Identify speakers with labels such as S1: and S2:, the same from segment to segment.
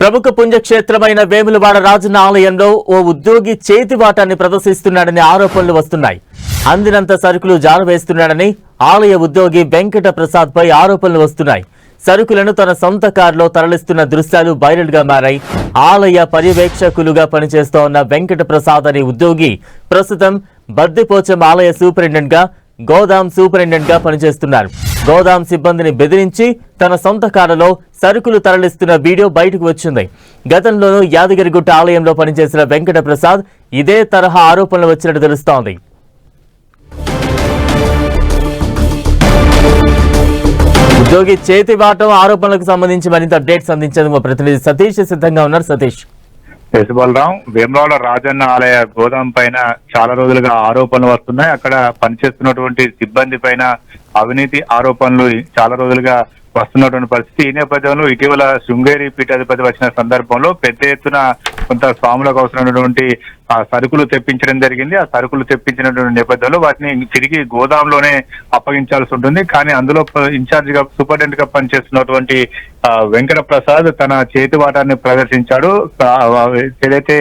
S1: ప్రముఖ పుణ్యక్షేత్రమైన వేములవాడ రాజున్న ఆలయంలో ఓ ఉద్యోగి చేతివాటాన్ని ప్రదర్శిస్తున్నాడని ఆరోపణలు వస్తున్నాయి. అందినంత సరుకులు జారవేస్తున్నాడని ఆలయ ఉద్యోగి వెంకట ప్రసాద్ పై ఆరోపణలు వస్తున్నాయి. సరుకులను తన సొంత కారులో తరలిస్తున్న దృశ్యాలు వైరల్గా మారాయి. ఆలయ పర్యవేక్షకులుగా పనిచేస్తోన్న వెంకట ప్రసాద్ అనే ఉద్యోగి ప్రస్తుతం బర్దిపోచం ఆలయ సూపరింటెండెంట్గా గోదాం సూపరింటెండెంట్గా పనిచేస్తున్నారు. గోదాం సిబ్బందిని బెదిరించి తన సొంత కారులో సరుకులు తరలిస్తున్న వీడియో బయటకు వచ్చింది. గతంలోనూ యాదగిరిగుట్ట ఆలయంలో పనిచేసిన వెంకట ప్రసాద్ ఇదే తరహా ఆరోపణలు వచ్చినట్టు తెలుస్తోంది. ఉద్యోగి చేతి వాటం ఆరోపణలకు సంబంధించి మరింత అప్డేట్స్ అందించేందుకు మా ప్రతినిధి సతీష్ సిద్ధంగా ఉన్నారు. సతీష్.
S2: ఎస్ బలరాం రాజన్న ఆలయ గోదాం పైన చాలా రోజులుగా ఆరోపణలు వస్తున్నాయి. అక్కడ పనిచేస్తున్నటువంటి సిబ్బంది పైన అవినీతి ఆరోపణలు చాలా రోజులుగా వస్తున్నటువంటి పరిస్థితి. ఈ నేపథ్యంలో ఇటీవల శృంగేరి పీఠాధిపతి వచ్చిన సందర్భంలో పెద్ద ఎత్తున కొంత స్వాములకు అవసరమైనటువంటి ఆ సరుకులు తెప్పించడం జరిగింది. ఆ సరుకులు తెప్పించినటువంటి నేపథ్యంలో వాటిని తిరిగి గోదాంలోనే అప్పగించాల్సి ఉంటుంది. కానీ అందులో ఇన్ఛార్జ్గా సూపరింటెండెంట్గా పనిచేస్తున్నటువంటి ఆ, వెంకట ప్రసాద్ తన చేతి వాటాన్ని ప్రదర్శించాడు. ఏదైతే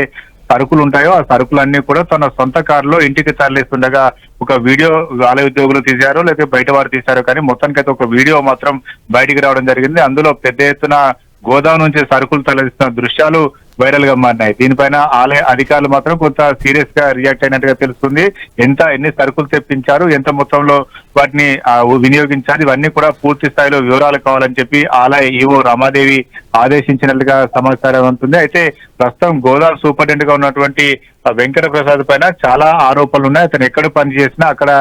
S2: సరుకులు ఉంటాయో ఆ సరుకులన్నీ కూడా తన సొంత కారులో ఇంటికి తరలిస్తుండగా ఒక వీడియో ఆలయ ఉద్యోగులు తీశారు లేకపోతే బయట వారు తీశారు. కానీ మొత్తానికైతే ఒక వీడియో మాత్రం బయటికి రావడం జరిగింది. అందులో పెద్ద ఎత్తున గోదాం నుంచి సరుకులు తరలిస్తున్న దృశ్యాలు వైరల్గా మారినాయి. దీనిపైన ఆలయ అధికారులు మాత్రం కొంత సీరియస్గా రియాక్ట్ అయినట్టుగా తెలుస్తుంది. ఎంత ఎన్ని సరుకులు తెప్పించారు ఎంత మొత్తంలో వాటిని వినియోగించాలి. ఇవన్నీ కూడా పూర్తి స్థాయిలో వివరాలు కావాలని చెప్పి ఆలయ ఈవో రమాదేవి ఆదేశించినట్లుగా సమాచారం ఉంటుంది అయితే ప్రస్తుతం గోదావరి సూపరింటెండెంట్గా ఉన్నటువంటి వెంకట ప్రసాద్ పైన చాలా ఆరోపణలు ఉన్నాయి. అతను ఎక్కడ పని చేసినా అక్కడ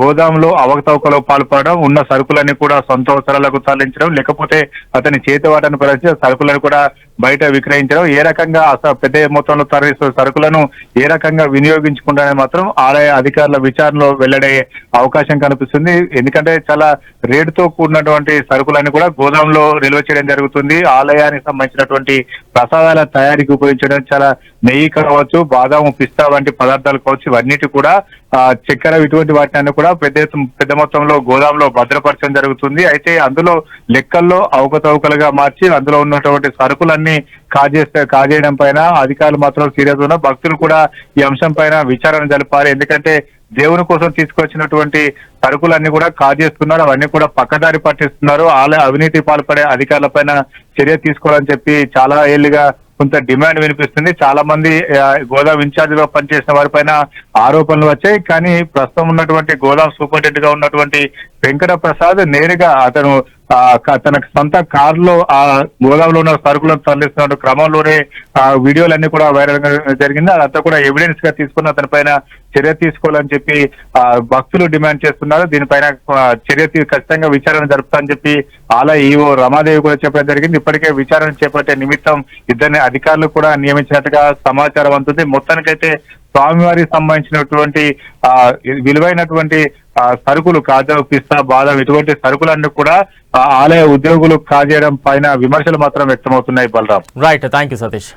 S2: గోదాంలో అవకతవకలో పాల్పడడం ఉన్న సరుకులన్నీ కూడా సొంత అవసరాలకు తరలించడం లేకపోతే అతని చేతివాటను పరిచి సరుకులను కూడా బయట విక్రయించడం ఏ రకంగా అసలు పెద్ద మొత్తంలో తరలిస్తున్న సరుకులను ఏ రకంగా వినియోగించుకుంటారని మాత్రం ఆలయ అధికారుల విచారణలో వెల్లడే అవకాశం కనిపిస్తుంది. ఎందుకంటే చాలా రేటుతో కూడినటువంటి సరుకులన్నీ కూడా గోదాంలో నిల్వ చేయడం జరుగుతుంది. ఆలయానికి సంబంధించినటువంటి ప్రసాదాల తయారీకి ఉపయోగించడం చాలా నెయ్యి కావచ్చు బాదాము పిస్తా వంటి పదార్థాలు కావచ్చు ఇవన్నిటి కూడా ఆ, చక్కెర ఇటువంటి వాటిని కూడా పెద్ద పెద్ద మొత్తంలో గోదాంలో భద్రపరచడం జరుగుతుంది. అయితే అందులో లెక్కల్లో అవకతవకలుగా మార్చి అందులో ఉన్నటువంటి సరుకులన్నీ కాజేస్తే కాజేయడం పైన అధికారులు మాత్రం సీరియస్ ఉన్న భక్తులు కూడా ఈ అంశం పైన విచారణ జరపాలి. ఎందుకంటే దేవుని కోసం తీసుకొచ్చినటువంటి సరుకులన్నీ కూడా కాజేస్తున్నారు. అవన్నీ కూడా పక్కదారి పట్టిస్తున్నారు. ఆలయ అవినీతి పాల్పడే అధికారుల పైన చర్య తీసుకోవాలని చెప్పి చాలా ఏళ్ళుగా కొంత డిమాండ్ వినిపిస్తుంది. చాలా మంది గోదాం ఇన్ఛార్జిగా పనిచేసిన వారిపైన ఆరోపణలు వచ్చాయి. కానీ ప్రస్తుతం ఉన్నటువంటి గోదాం సూపరింటెండెంట్గా ఉన్నటువంటి వెంకట ప్రసాద్ నేరుగా అతను తన సొంత కారులో ఆ గోదావరిలో ఉన్న సరుకులను తరలిస్తున్న క్రమంలోనే ఆ వీడియోలన్నీ కూడా వైరల్ జరిగింది. అదంతా కూడా ఎవిడెన్స్గా తీసుకుని అతని పైన చర్య తీసుకోవాలని చెప్పి ఆ, భక్తులు డిమాండ్ చేస్తున్నారు. దీనిపైన చర్య ఖచ్చితంగా విచారణ జరుపుతామని చెప్పి అలా ఈవో రమాదేవి కూడా చెప్పడం జరిగింది. ఇప్పటికే విచారణ చేపట్టే నిమిత్తం ఇద్దరిని అధికారులు కూడా నియమించినట్టుగా సమాచారం అందుతుంది. మొత్తానికైతే స్వామివారికి సంబంధించినటువంటి ఆ విలువైనటువంటి ఆ, సరుకులు కాజా పిస్తా బాదం ఇటువంటి సరుకులన్నీ కూడా ఆలయ ఉద్యోగులు కాజేయడం పైన విమర్శలు మాత్రం వ్యక్తమవుతున్నాయి Balaram.
S1: Right thank you Satish